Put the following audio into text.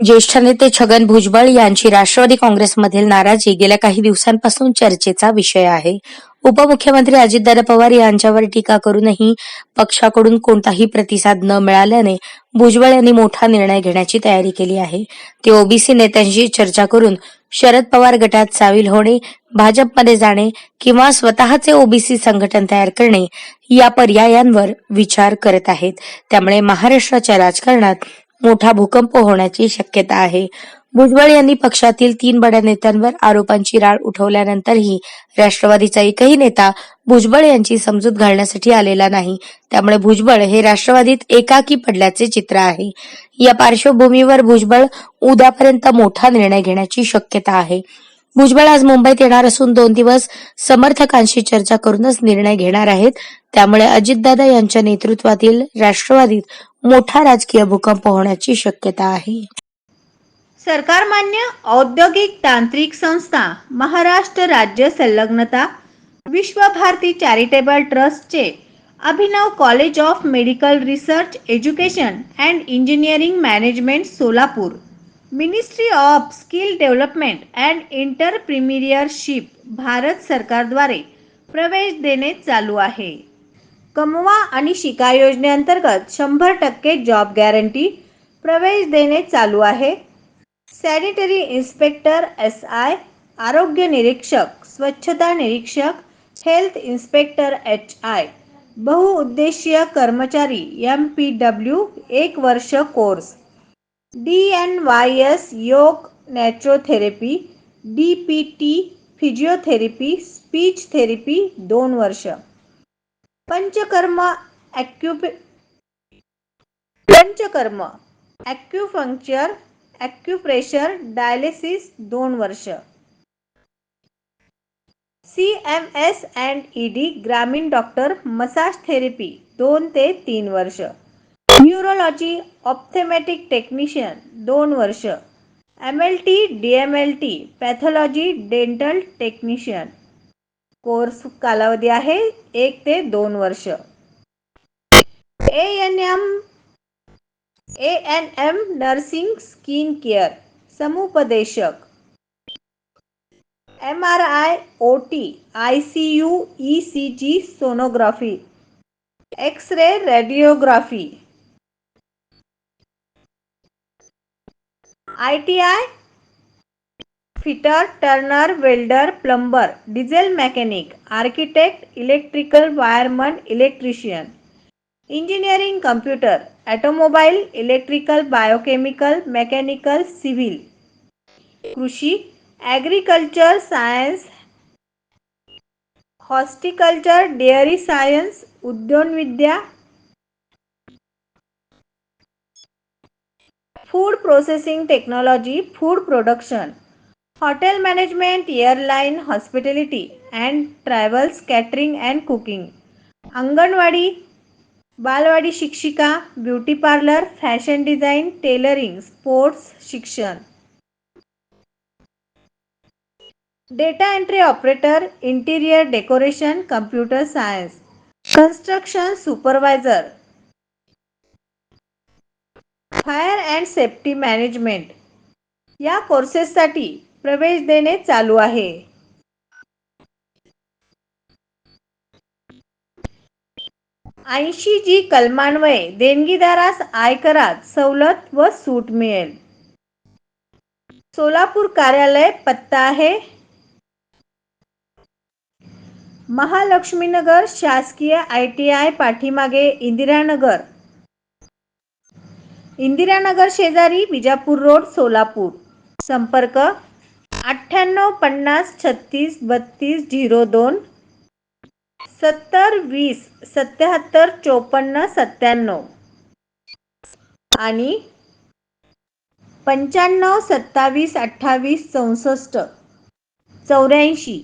ज्येष्ठ नेते छगन भुजबळ यांची राष्ट्रवादी काँग्रेसमधील नाराजी गेल्या काही दिवसांपासून चर्चेचा विषय आहे. उपमुख्यमंत्री अजितदादा पवार यांच्यावर टीका करूनही पक्षाकडून कोणताही प्रतिसाद न मिळाल्याने भुजबळ यांनी मोठा निर्णय घेण्याची तयारी केली आहे. ते ओबीसी नेत्यांशी चर्चा करून शरद पवार गटात सामील होणे भाजपमध्ये जाणे किंवा स्वतःचे ओबीसी संघटन तयार करणे या पर्यायांवर विचार करत आहेत. त्यामुळे महाराष्ट्राच्या राजकारणात मोठा भूकंप होण्याची शक्यता आहे. भुजबळ यांनी पक्षातील तीन बड्या नेत्यांवर आरोपांची राळ उठवल्यानंतरही राष्ट्रवादीचा एकही नेता भुजबळ यांची समजूत घालण्यासाठी आलेला नाही. त्यामुळे भुजबळ हे राष्ट्रवादीत एकाकी पडल्याचे चित्र आहे. या पार्श्वभूमीवर भुजबळ उद्यापर्यंत मोठा निर्णय घेण्याची शक्यता आहे. भुजबळ आज मुंबईत येणार असून दोन दिवस समर्थकांशी चर्चा करूनच निर्णय घेणार आहेत. त्यामुळे अजितदादा यांच्या नेतृत्वातील राष्ट्रवादीत मोठा राजकीय भूकंप होण्याची शक्यता आहे. सरकारमान्य औद्योगिक तांत्रिक संस्था महाराष्ट्र राज्य संलग्नता विश्वभारती चॅरिटेबल ट्रस्टचे Abhinav college of medical research education and engineering management Solapur. Ministry of skill development and entrepreneurship Bharat सरकारद्वारे प्रवेश देणे चालू आहे. कमवा आणि शिका योजनेअंतर्गत शंभर टक्के जॉब गॅरंटी प्रवेश देणे चालू आहे. सॅनिटरी इन्स्पेक्टर एस आय आरोग्य निरीक्षक स्वच्छता निरीक्षक हेल्थ इन्स्पेक्टर एच आय बहुउद्देशीय कर्मचारी एम पी डब्ल्यू एक वर्ष course D N Y S yoga naturopathy D P T physiotherapy speech therapy दोन वर्ष. पंचकर्म ॲक्युपे पंचकर्म ॲक्युफंक्चर ॲक्युप्रेशर डायलिसिस दोन वर्ष. C M S and E D ग्रामीण डॉक्टर मसाज थेरपी दोन ते तीन वर्ष. न्यूरोलॉजी ऑप्थेमॅटिक टेक्निशियन, दोन वर्ष. M L T, D M L T, pathology, dental technician. Course कालावधी आहे एक ते दोन वर्ष. A N M, A N M nursing skin care, समुपदेशक. M R I, O T, I C U, E C G, sonography. X ray, radiography. I T I fitter turner welder plumber diesel mechanic architect electrical wireman electrician engineering computer automobile electrical biochemical mechanical civil कृषी agriculture science horticulture dairy science उद्योनविद्या food processing technology food production hotel management airline hospitality and travels catering and cooking anganwadi balwadi शिक्षिका beauty parlour fashion design tailoring sports शिक्षण data entry operator interior decoration computer science construction supervisor fire and safety management या कोर्सेससाठी प्रवेश देणे चालू आहे. ऐंशी जी कलमान्वये देणगीदारास आयकरात सवलत व सूट मिळेल. सोलापूर कार्यालय पत्ता आहे. महालक्ष्मीनगर शासकीय आय टी आय पाठीमागे इंदिरानगर इंदिरानगर शेजारी विजापूर रोड सोलापूर. संपर्क अठ्ठ्याण्णव पन्नास छत्तीस बत्तीस झिरो दोन सत्तर वीस सत्याहत्तर चोपन्न सत्त्याण्णव. आणि पंच्याण्णव सत्तावीस अठ्ठावीस चौसष्ट. चौऱ्याऐंशी.